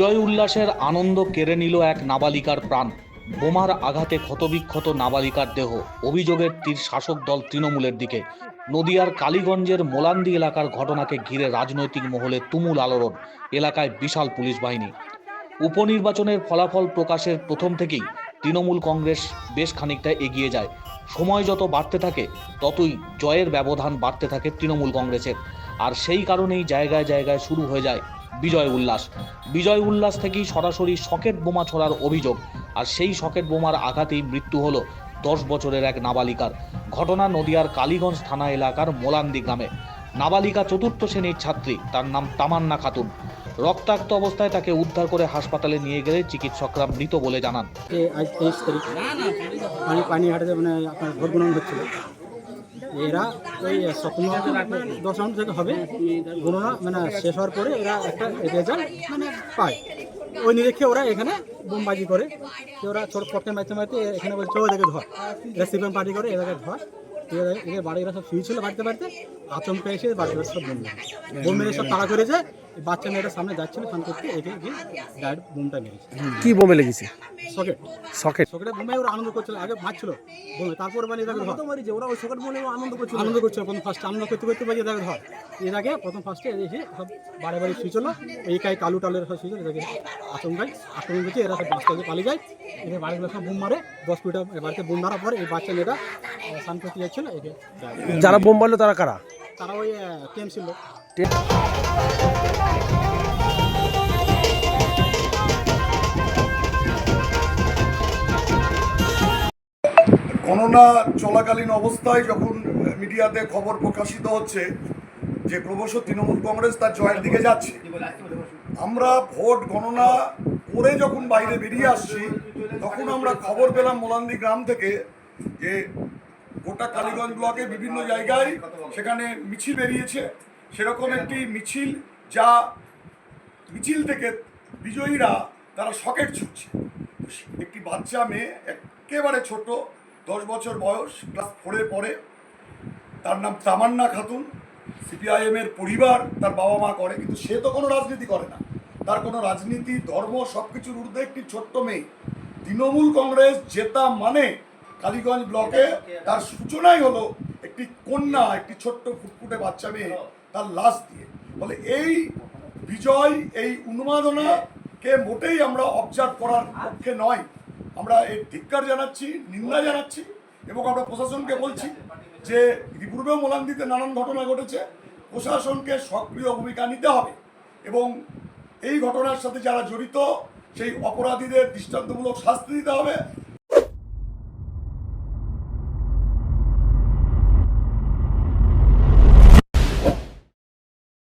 বিজয় উল্লাসের আনন্দ কেড়ে নিল এক নাবালিকার প্রাণ। বোমার আঘাতে ক্ষতবিক্ষত নাবালিকার দেহ। অভিযোগের তীর শাসক দল তৃণমূলের দিকে। নদিয়ার কালীগঞ্জের মোলান্দি এলাকার ঘটনাকে ঘিরে রাজনৈতিক মহলে তুমুল আলোড়ন। এলাকায় বিশাল পুলিশ বাহিনী। উপনির্বাচনের ফলাফল প্রকাশের প্রথম থেকেই তৃণমূল কংগ্রেস বেশ খানিকটা এগিয়ে যায়। সময় যত বাড়তে থাকে, ততই জয়ের ব্যবধান বাড়তে থাকে তৃণমূল কংগ্রেসের। আর সেই কারণেই জায়গায় জায়গায় শুরু হয়ে যায় বিজয় উল্লাস। বিজয় উল্লাস থেকেই সরাসরি সকেট বোমা ছোড়ার অভিযোগ। আর সেই সকেট বোমার আঘাতেই মৃত্যু হলো দশ বছরের এক নাবালিকার। ঘটনা নদিয়ার কালীগঞ্জ থানা এলাকার মোলান্দি গ্রামে। নাবালিকা চতুর্থ শ্রেণির ছাত্রী, তার নাম তামান্না খাতুন। রক্তাক্ত অবস্থায় তাকে উদ্ধার করে হাসপাতালে নিয়ে গেলে চিকিৎসকরা মৃত বলে জানান। আজ তেইশ তারিখ। পানি পানিহাটে মানে আপনার ভোট গ্রহণ হচ্ছিল। এরা ওই স্বপ্ন দশ রাউন্ড থেকে হবে গণনা মানে শেষ হওয়ার পরে এরা একটা রেজাল্ট মানে পায়। ওই নিরীক্ষে ওরা এখানে বোমবাজি করে ওরা ছোট পক্ষে মারতে মারতে, এখানে বলছে ও ধর। এরা সিপিএম পার্টি করে, এদেরকে ধর। এদের বাড়ি এরা সব শুয়েছিল বাড়িতে বাড়িতে। আতঙ্ক এসে বাচ্চাদের সব বোম মেরে বোম মেরে সব তাড়া করেছে এই বাচ্চা মেয়েটা সামনে যাচ্ছিল সামনে করতে এগিয়ে গিয়ে ডাইরেক্ট বোমটা মেরেছে কি বোমে লেগেছে? সকেট সকেট সকেটে বোমে ওরা আনন্দ করছিল আগে মারছিল বোমে তারপর মানে এটাকে ধর মারিছে ওরা ওই সকেট বলে আনন্দ করছিল আনন্দ করছিল প্রথম ফার্স্ট আনন্দ করতে করতে বাজে এটাকে ধর এর আগে প্রথম ফার্স্টে এসে সব বাড়ি বাড়ি শুয়েছিল এই কাই কালু টালের সব শুয়েছিল এটাকে আতঙ্কায় আক্রমণ করছে এরা সব গিয়ে পালিয়ে যায়। এদের বাড়িগুলো সব বোম মারে দশ মিটার বাড়িতে বোম মারার পর এই বাচ্চা মেয়েটা স্নান করতে যাচ্ছিল যারা বোম মারলো তারা কারা? গণনা চলাকালীন অবস্থায় যখন মিডিয়াতে খবর প্রকাশিত হচ্ছে যে ক্রমশ তৃণমূল কংগ্রেস তার জয়ের দিকে যাচ্ছে, আমরা ভোট গণনা করে যখন বাইরে বেরিয়ে আসছি, তখন আমরা খবর পেলাম মোলান্দি গ্রাম থেকে যে গোটা কালীগঞ্জ ব্লকে বিভিন্ন জায়গায় সেখানে মিছিল বেরিয়েছে। সেরকম একটি মিছিল যা মিছিল থেকে বিজয়ীরা তারা সকেট ছুটছে। একটি বাচ্চা মেয়ে, একেবারে ছোট, দশ বছর বয়স, ক্লাস ফোরে পড়ে তার নাম তামান্না খাতুন। সিপিআইএমের পরিবার তার বাবা মা করে, কিন্তু সে তো কোনো রাজনীতি করে না। তার কোনো রাজনীতি, ধর্ম সব কিছুর ঊর্ধ্বে একটি ছোট্ট মেয়ে। তৃণমূল কংগ্রেস জেতা মানে কালীগঞ্জ ব্লকে তার সূচনাই হলো একটি কন্যা, একটি ছোট্ট ফুটফুটে বাচ্চা মেয়ে তার লাশ দিয়ে। বলে এই বিজয়, এই উন্মাদনাকে মোটেই আমরা অবজার্ভ করার পক্ষে নয়। আমরা এর ধিক্কার জানাচ্ছি, নিন্দা জানাচ্ছি এবং আমরা প্রশাসনকে বলছি যে ইতিপূর্বেও মোলান্দিতে নানান ঘটনা ঘটেছে, প্রশাসনকে সক্রিয় ভূমিকা নিতে হবে এবং এই ঘটনার সাথে যারা জড়িত, সেই অপরাধীদের দৃষ্টান্তমূলক শাস্তি দিতে হবে।